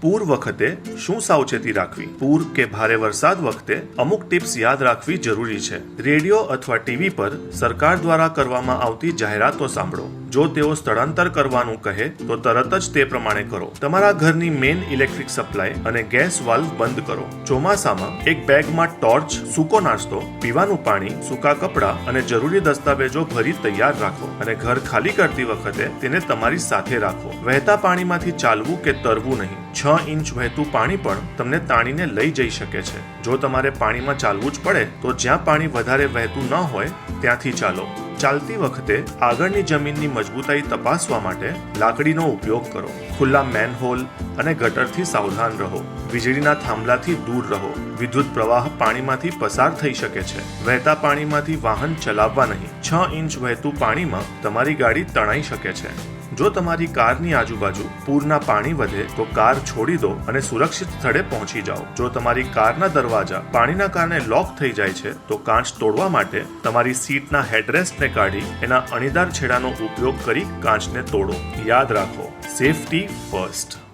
પૂર વખતે શું સાવચેતી રાખવી? પૂર કે ભારે વરસાદ વખતે અમુક ટિપ્સ યાદ રાખવી જરૂરી છે. રેડિયો અથવા ટીવી પર સરકાર દ્વારા કરવામાં આવતી જાહેરાતો સાંભળો. જો તેઓ સ્થળાંતર કરવાનું કહે, તો તરત જ તે પ્રમાણે કરો. તમારા ઘરની મેઇન ઇલેક્ટ્રિક સપ્લાય અને ગેસ વાલ્વ બંધ કરો. ચોમાસામાં એક બેગમાં ટોર્ચ સૂકો નાસ્તો, પીવાનું પાણી, સૂકા કપડાં અને જરૂરી દસ્તાવેજો ભરી તૈયાર રાખો અને ઘર ખાલી કરતી વખતે તેને તમારી સાથે રાખો. વહેતા પાણીમાંથી ચાલવું કે તરવું નહીં. છ ઇંચ વહેતું પાણી પણ તમને તાણીને લઈ જઈ શકે છે. જો તમારે પાણીમાં ચાલવું જ પડે, તો જ્યાં પાણી વધારે વહેતું ન હોય, ત્યાંથી ચાલો. ચાલતી વખતે આગળની જમીનની મજબૂતાઈ તપાસવા માટે લાકડીનો ઉપયોગ કરો. ખુલ્લા મેનહોલ અને ગટરથી સાવધાન રહો. વીજળીના થાંભલાથી દૂર રહો. વિદ્યુત પ્રવાહ પાણીમાંથી પસાર થઈ શકે છે. વહેતા પાણીમાંથી વાહન ચલાવવા નહીં. છ ઇંચ વહેતું પાણીમાં તમારી ગાડી તણાઈ શકે છે. જો તમારી કારની આજુબાજુ પૂરના પાણી વધે તો કાર છોડી દો અને સુરક્ષિત સ્થળે પહોંચી જાઓ. જો તમારી કારના દરવાજા પાણીના કારણે લોક થઈ જાય છે, તો કાચ તોડવા માટે તમારી સીટના હેડરેસ્ટને કાઢી એના અણીદાર છેડાનો ઉપયોગ કરી કાચને તોડો. યાદ રાખો, સેફટી ફર્સ્ટ.